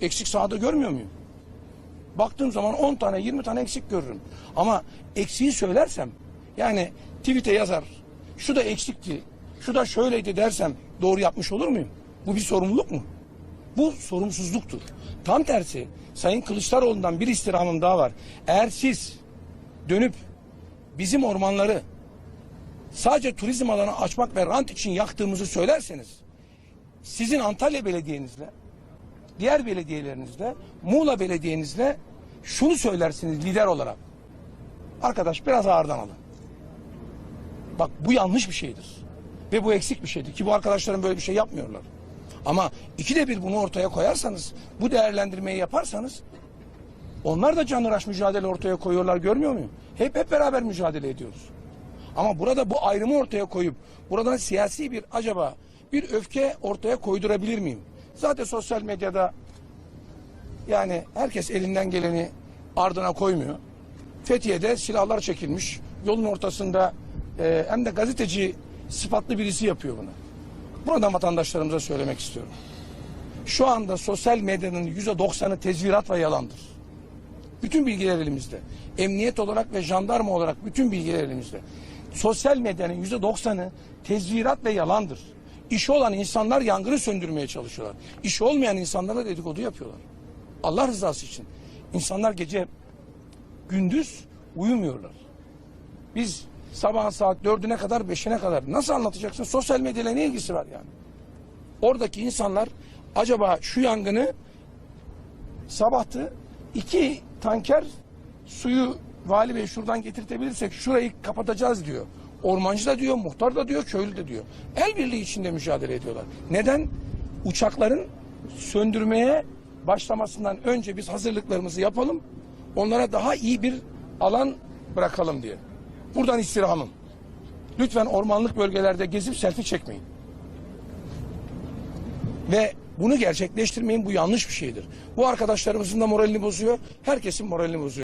Eksik sahada görmüyor muyum? Baktığım zaman 10 tane 20 tane eksik görürüm. Ama eksiği söylersem yani tweet'e yazar şu da eksikti şu da şöyleydi dersem doğru yapmış olur muyum? Bu bir sorumluluk mu? Bu sorumsuzluktur. Tam tersi Sayın Kılıçdaroğlu'ndan bir istirhamım daha var. Eğer siz dönüp bizim ormanları sadece turizm alanı açmak ve rant için yaktığımızı söylerseniz sizin Antalya Belediyenizle diğer belediyelerinizle Muğla Belediyenizle şunu söylersiniz lider olarak. Arkadaş biraz ağırdan alın. Bak bu yanlış bir şeydir. Ve bu eksik bir şeydir ki bu arkadaşlarım böyle bir şey yapmıyorlar. Ama ikide bir bunu ortaya koyarsanız, bu değerlendirmeyi yaparsanız onlar da canıraş mücadele ortaya koyuyorlar görmüyor muyum? Hep hep beraber mücadele ediyoruz. Ama burada bu ayrımı ortaya koyup buradan siyasi bir acaba bir öfke ortaya koydurabilir miyim? Zaten sosyal medyada yani herkes elinden geleni ardına koymuyor. Fethiye'de silahlar çekilmiş. Yolun ortasında e, hem de gazeteci sıfatlı birisi yapıyor bunu. Buradan vatandaşlarımıza söylemek istiyorum. Şu anda sosyal medyanın yüzde doksanı tezvirat ve yalandır. Bütün bilgiler elimizde. Emniyet olarak ve jandarma olarak bütün bilgiler elimizde. Sosyal medyanın yüzde doksanı tezvirat ve yalandır. İşi olan insanlar yangını söndürmeye çalışıyorlar. İşi olmayan insanlara dedikodu yapıyorlar. Allah rızası için. İnsanlar gece gündüz uyumuyorlar. Biz sabah saat dördüne kadar beşine kadar nasıl anlatacaksın? Sosyal medyayla ne ilgisi var yani? Oradaki insanlar acaba şu yangını sabahtı iki tanker suyu vali bey şuradan getirtebilirsek şurayı kapatacağız diyor. Ormancı da diyor, muhtar da diyor, köylü de diyor. El birliği içinde mücadele ediyorlar. Neden? Uçakların söndürmeye başlamasından önce biz hazırlıklarımızı yapalım. Onlara daha iyi bir alan bırakalım diye. Buradan istirhamım. Lütfen ormanlık bölgelerde gezip selfie çekmeyin. Ve bunu gerçekleştirmeyin bu yanlış bir şeydir. Bu arkadaşlarımızın da moralini bozuyor. Herkesin moralini bozuyor.